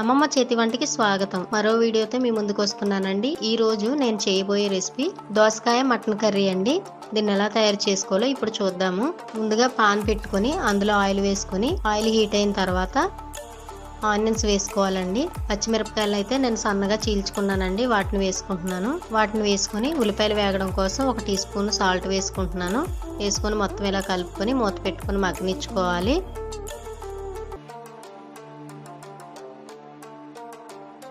అమ్మమ్మ చేతి వంటికి స్వాగతం. మరో వీడియోతో మీ ముందుకు వస్తున్నానండి. ఈ రోజు నేను చేయబోయే రెసిపీ దోసకాయ మటన్ కర్రీ అండి. దీన్ని ఎలా తయారు చేసుకోవాలో ఇప్పుడు చూద్దాము. ముందుగా పాన్ పెట్టుకొని అందులో ఆయిల్ వేసుకొని ఆయిల్ హీట్ అయిన తర్వాత ఆనియన్స్ వేసుకోవాలండి. పచ్చిమిరపకాయలు అయితే నేను సన్నగా చీల్చుకున్నానండి. వాటిని వేసుకుంటున్నాను. వాటిని వేసుకొని ఉల్లిపాయలు వేగడం కోసం ఒక టీ స్పూన్ సాల్ట్ వేసుకుంటున్నాను. వేసుకొని మొత్తం ఇలా కలుపుకొని మూత పెట్టుకొని మగ్గనిచ్చుకోవాలి.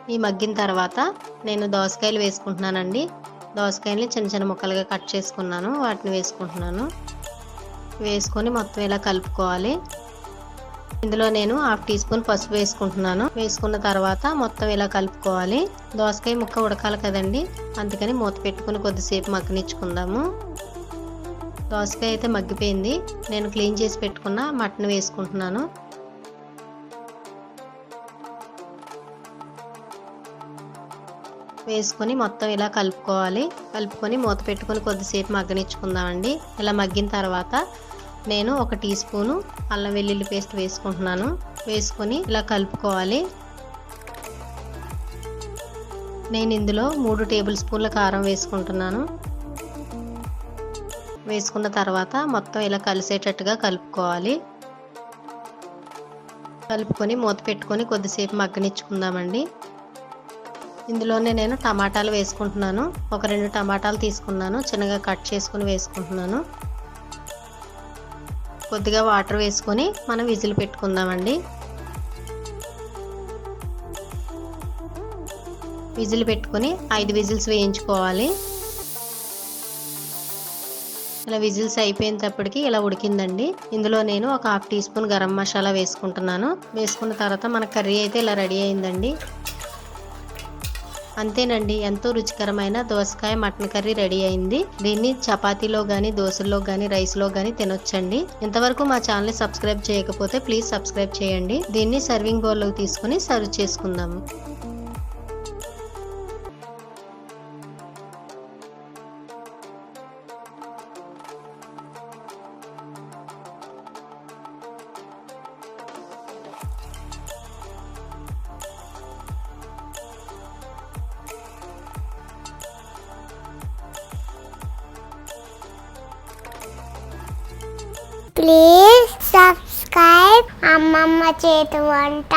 ఈ మగ్గిన తర్వాత నేను దోసకాయలు వేసుకుంటున్నానండి. దోసకాయల్ని చిన్న చిన్న ముక్కలుగా కట్ చేసుకున్నాను. వాటిని వేసుకుంటున్నాను. వేసుకొని మొత్తం ఇలా కలుపుకోవాలి. ఇందులో నేను హాఫ్ టీ స్పూన్ పసుపు వేసుకుంటున్నాను. వేసుకున్న తర్వాత మొత్తం ఇలా కలుపుకోవాలి. దోసకాయ ముక్క ఉడకాలి కదండి. అందుకని మూత పెట్టుకుని కొద్దిసేపు మగ్గనిచ్చుకుందాము. దోసకాయ అయితే మగ్గిపోయింది. నేను క్లీన్ చేసి పెట్టుకున్న మటన్ వేసుకుంటున్నాను. వేసుకొని మొత్తం ఇలా కలుపుకోవాలి. కలుపుకొని మూత పెట్టుకొని కొద్దిసేపు మగ్గనిచ్చుకుందామండి. ఇలా మగ్గిన తర్వాత నేను ఒక టీ స్పూను అల్లం వెల్లుల్లి పేస్ట్ వేసుకుంటున్నాను. వేసుకొని ఇలా కలుపుకోవాలి. నేను ఇందులో మూడు టేబుల్ స్పూన్ల కారం వేసుకుంటున్నాను. వేసుకున్న తర్వాత మొత్తం ఇలా కలిసేటట్టుగా కలుపుకోవాలి. కలుపుకొని మూత పెట్టుకొని కొద్దిసేపు మగ్గనిచ్చుకుందామండి. ఇందులోనే నేను టమాటాలు వేసుకుంటున్నాను. ఒక రెండు టమాటాలు తీసుకున్నాను. చిన్నగా కట్ చేసుకుని వేసుకుంటున్నాను. కొద్దిగా వాటర్ వేసుకొని మనం విజిల్ పెట్టుకుందామండి. విజిల్ పెట్టుకొని ఐదు విజిల్స్ వేయించుకోవాలి. ఇలా విజిల్స్ అయిపోయినప్పటికీ ఇలా ఉడికిందండి. ఇందులో నేను ఒక half teaspoon garam masala వేసుకుంటున్నాను. వేసుకున్న తర్వాత మన కర్రీ అయితే ఇలా రెడీ అయిందండి. అంతేనండి ఎంతో రుచికరమైన దోసకాయ మటన్ కర్రీ రెడీ అయింది. దీన్ని చపాతీలో కానీ దోశల్లో కానీ రైస్లో కానీ తినొచ్చండి. ఇంతవరకు మా ఛానల్ని సబ్స్క్రైబ్ చేయకపోతే ప్లీజ్ సబ్స్క్రైబ్ చేయండి. దీన్ని సర్వింగ్ బౌల్లోకి తీసుకుని సర్వ్ చేసుకుందాము ప్లీజ్ సబ్స్క్రైబ్ అమ్మమ్మ చేతి వంట.